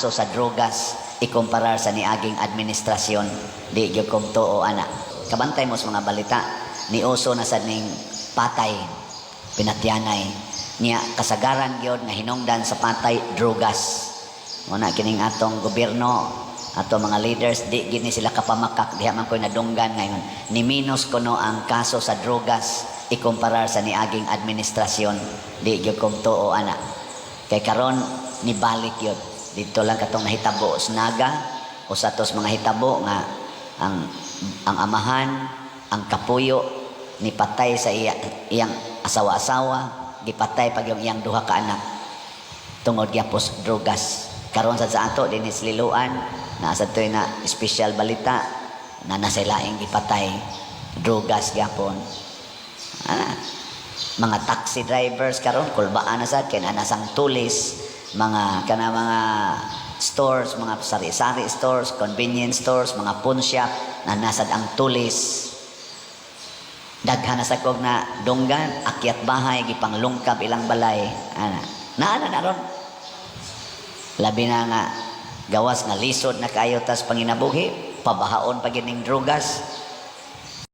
So sa drogas, ikumparar sa niaging administrasyon, di gyud kong tuo ana. Kabantay mo sa mga balita, ni uso na sa ning patay, pinatyanay, niya kasagaran gyud nga hinungdan sa patay drogas. Muna kining atong gobyerno, ato mga leaders, di gini sila kapamakak, diha man ko'y nadunggan ngayon. Ni minus ko no ang kaso sa drogas, ikumparar sa niaging administrasyon, di gyud kong tuo ana. Kay karon ni balik yun. Dito lang katong nahitabo sa naga o sa tos mga hitabo nga ang ang amahan, ang kapuyo ni patay sa iya, iyang asawa-asawa, gipatay pag yung iyang duha ka anak tungod gyapos drogas. Karon sa sa ato din liluan na sa na special balita na nasilaing gipatay drogas gyapon. Ah, mga taxi drivers karon kulbaan na sad kay ana sang tulis mga kana mga stores mga sari-sari stores convenience stores mga pawn shop na nasad ang tulis. Daghan na sa kog na dunggan akyat bahay gipanglungkab ilang balay. Ana naana na ron. Labi na nga gawas nga lisod na kayo tas panginabuhi pabahaon pa gining drugas